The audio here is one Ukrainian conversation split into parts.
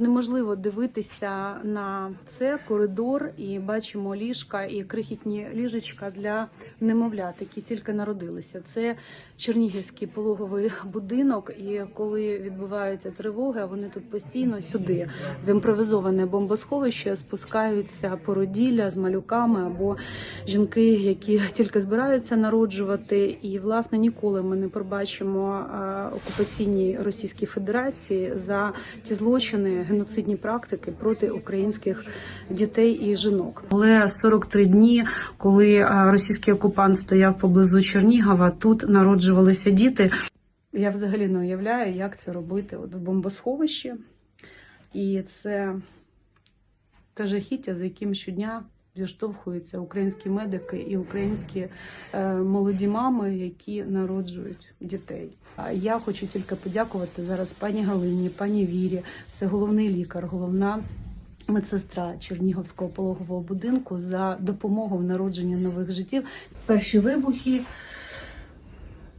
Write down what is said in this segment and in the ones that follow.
Неможливо дивитися на це коридор і бачимо ліжка і крихітні ліжечка для немовлят, які тільки народилися. Це Чернігівський пологовий будинок. І коли відбуваються тривоги, вони тут постійно сюди в імпровізоване бомбосховище спускаються породілля з малюками або жінки, які тільки збираються народжувати. І власне ніколи ми не пробачимо е, окупаційній Російській Федерації за ті злочини, геноцидні практики проти українських дітей і жінок. Але 43 дні, коли е, російський окупант стояв поблизу Чернігова, тут народжувалися діти. Я взагалі не уявляю, як це робити от в бомбосховищі, і це те жахіття, за яким щодня зіштовхуються українські медики і українські е, молоді мами, які народжують дітей. А я хочу тільки подякувати зараз пані Галині, пані Вірі. Це головний лікар, головна. Медсестра Чернігівського пологового будинку за допомогу в народженні нових життів. перші вибухи.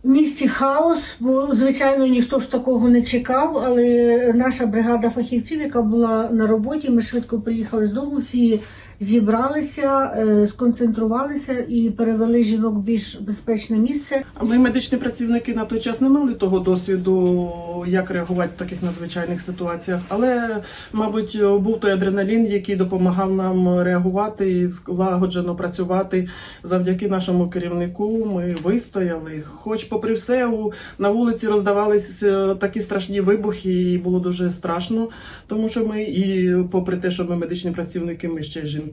В місті хаос, бо звичайно ніхто ж такого не чекав, але наша бригада фахівців, яка була на роботі, ми швидко приїхали з дому, всі зібралися, е, сконцентрувалися і перевели жінок в більш безпечне місце. Ми, медичні працівники, на той час не мали того досвіду, як реагувати в таких надзвичайних ситуаціях. Але, мабуть, був той адреналін, який допомагав нам реагувати і злагоджено працювати. Завдяки нашому керівнику ми вистояли. Хоч, попри все, на вулиці роздавалися такі страшні вибухи, і було дуже страшно, тому що ми, і попри те, що ми медичні працівники, ми ще жінки.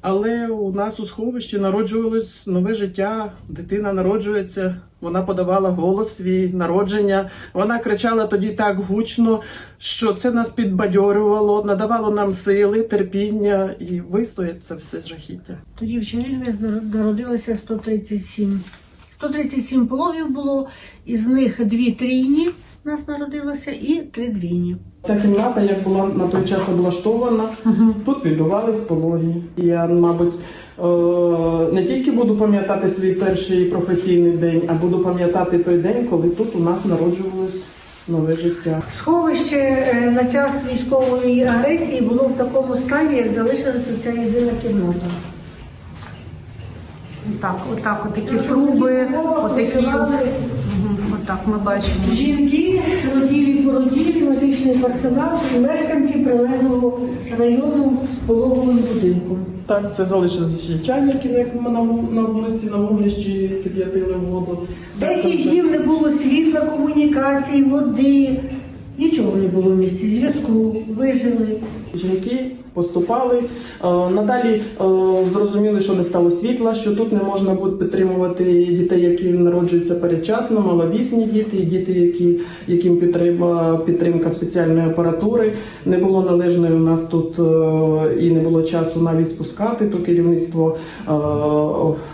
Але у нас у сховищі народжувалось нове життя. Дитина народжується. Вона подавала голос свій народження. Вона кричала тоді так гучно, що це нас підбадьорювало, надавало нам сили, терпіння і вистоять це все жахіття. Тоді в Чернігові народилося 137. 137 пологів було, із них дві трійні у нас народилося і три двійні. Ця кімната, як була на той час облаштована, тут відбувались пологи. Я, мабуть, е, не тільки буду пам'ятати свій перший професійний день, а буду пам'ятати той день, коли тут у нас народжувалось нове життя. Сховище е, на час військової агресії було в такому стані, як залишилася ця єдина кімната. Так, отак, отакі труби, отакі. Отак ми бачимо. Жінки, роділі породілі, медичний персонал і мешканці прилеглого району з пологовим будинком. Так, це залишилися ще чайники, як ми на, на вулиці, на вогнищі кип'ятили воду. Десять вже- днів не було світла, комунікацій, води, нічого не було в місті. Зв'язку вижили. Жінки поступали. Е, Надалі е, зрозуміли, що не стало світла, що тут не можна буде підтримувати дітей, які народжуються передчасно, маловісні діти, діти, які, яким підтримка, підтримка спеціальної апаратури. Не було належної у нас тут е, і не було часу навіть спускати. То керівництво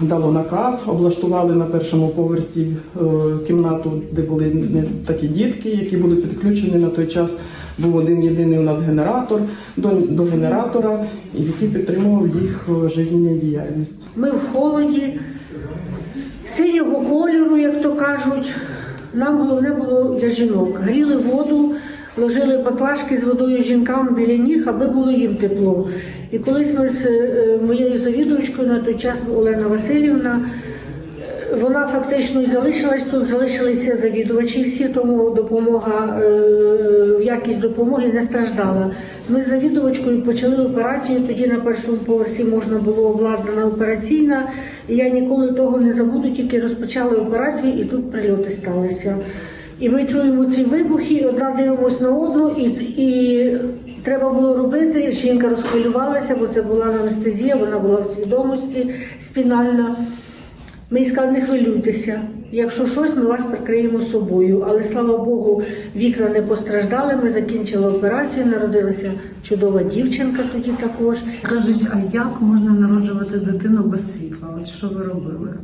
дало наказ, облаштували на першому поверсі кімнату, де були такі дітки, які були підключені на той час. Був один єдиний у нас генератор до, до генератора, який підтримував їх е, життєдіяльність. Ми в холоді, синього кольору, як то кажуть. Нам головне було для жінок. Гріли воду, ложили баклажки з водою жінкам біля ніг, аби було їм тепло. І колись ми з е, моєю завідувачкою на той час Олена Васильівна. Вона фактично залишилась тут, залишилися завідувачі всі, тому допомога, е, якість допомоги не страждала. Ми з завідувачкою почали операцію. Тоді на першому поверсі можна було обладнана операційна. Я ніколи того не забуду, тільки розпочали операцію, і тут прильоти сталися. І ми чуємо ці вибухи, одна дивимося на одну, і, і треба було робити. Жінка розхвилювалася, бо це була анестезія, вона була в свідомості спінальна. Ми їй сказали, не хвилюйтеся. Якщо щось, ми вас прикриємо собою. Але слава Богу, вікна не постраждали. Ми закінчили операцію. Народилася чудова дівчинка тоді також. Кажуть, а як можна народжувати дитину без світла? От що ви робили?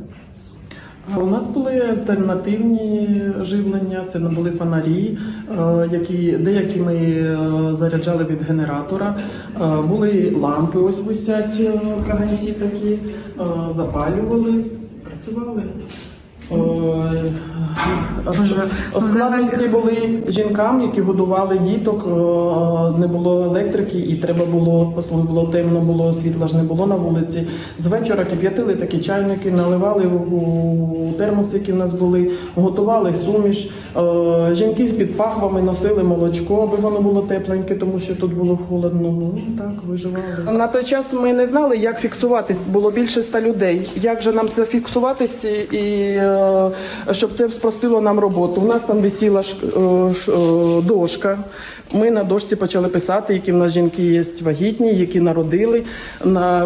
У нас були альтернативні живлення, це не були фонарі, е, які деякі ми е, заряджали від генератора. Е, Були лампи, ось висять каганці такі, е, запалювали, працювали. Е, Складності були жінкам, які годували діток, е, не було електрики, і треба було, було темно, було світла ж не було на вулиці. З вечора кип'ятили такі чайники, наливали у термоси, які в нас були, готували суміш. Е, Жінки з під пахвами носили молочко, аби воно було тепленьке, тому що тут було холодно. Ну так, виживали. На той час ми не знали, як фіксуватись. Було більше ста людей. Як же нам зафіксуватись і е, щоб це спростило нам роботу? У нас там висіла е, е, дошка. Ми на дошці почали писати, які в нас жінки є вагітні, які народили.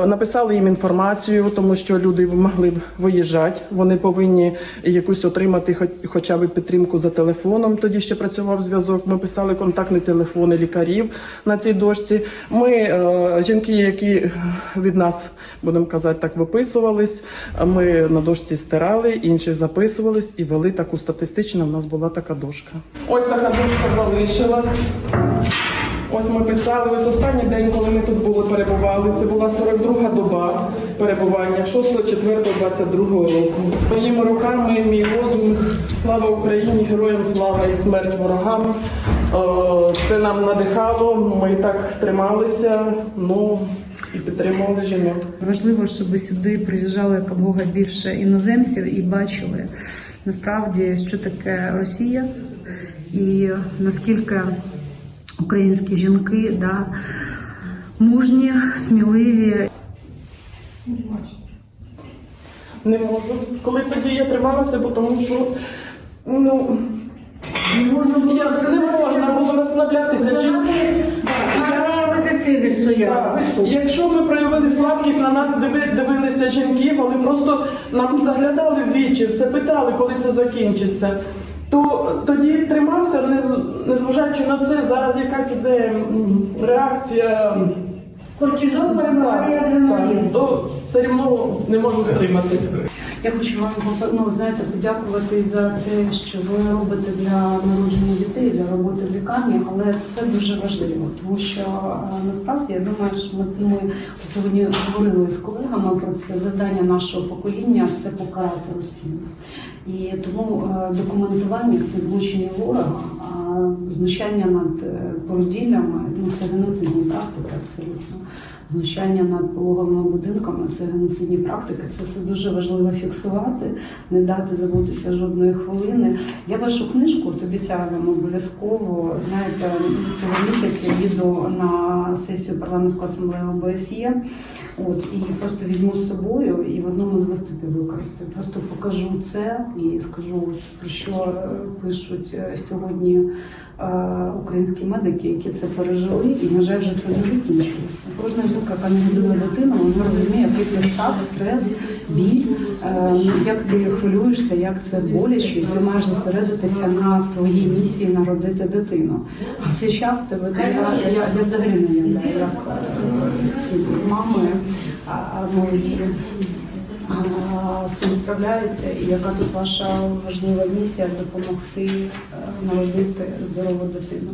Написали їм інформацію, тому що люди могли б виїжджати. Вони повинні якусь отримати, хоча б підтримку за телефоном. Тоді ще працював зв'язок. Ми писали контактні телефони лікарів на цій дошці. Ми е, жінки, які від нас будемо казати, так виписувались. Ми на дошці стирали, інші записувались і вели таку статистичну. У нас була така дошка. Ось така дошка залишилась. Ось ми писали. Ось останній день, коли ми тут були, перебували. Це була 42-га доба перебування 6.4.22 року. Моїми руками мій лозунг Слава Україні! Героям слава і смерть ворогам. Е, Це нам надихало. Ми так трималися. Ну і підтримували жінок. Важливо, щоб сюди приїжджало якомога більше іноземців і бачили насправді, що таке Росія, і наскільки українські жінки да, мужні, сміливі Не можу. Коли тоді я трималася, бо тому що ну Не можна було не можна було розслаблятися. Жінки Армія медицини стояла. Ви що? Якщо ми проявили слабкість, на нас дивилися жінки, вони просто нам заглядали в вічі, все питали, коли це закінчиться. То тоді тримався, не, незважаючи на це, зараз якась іде реакція. Кортизон перебиває Так, адреналін. то все одно не можу стримати. Я хочу вам ну, знаєте, подякувати за те, що ви робите для народження дітей, для роботи лікарні, але це дуже важливо, тому що е, насправді я думаю, що ми, ми сьогодні говорили з колегами про це завдання нашого покоління це покарати Росію. І тому е, документування це влучення ворога, знущання над е, породіллями, ну це геноцидні практики абсолютно. Знущання над пологовими будинками це геноцидні практики. Це все дуже важливо фіксувати, не дати забутися жодної хвилини. Я вашу книжку от обіцяю вам обов'язково. Знаєте, цього місяця їду на сесію парламентської асамблеї ОБСЄ. От і просто візьму з собою і в одному з виступів використаю. Просто покажу це і скажу, про що е, пишуть е, сьогодні е, українські медики, які це пережили, і на жаль, вже це не закінчилося. Кожна яка годує дитину, вона розуміє, який це став, стрес, біль, е, як ти хвилюєшся, як це боляче, і ти маєш зосередитися на своїй місії народити дитину. А цей час тебе я, я, я взагалі не уявляю, як е, ці мами молоді з цим справляються, і яка тут ваша важлива місія допомогти е, народити здорову дитину.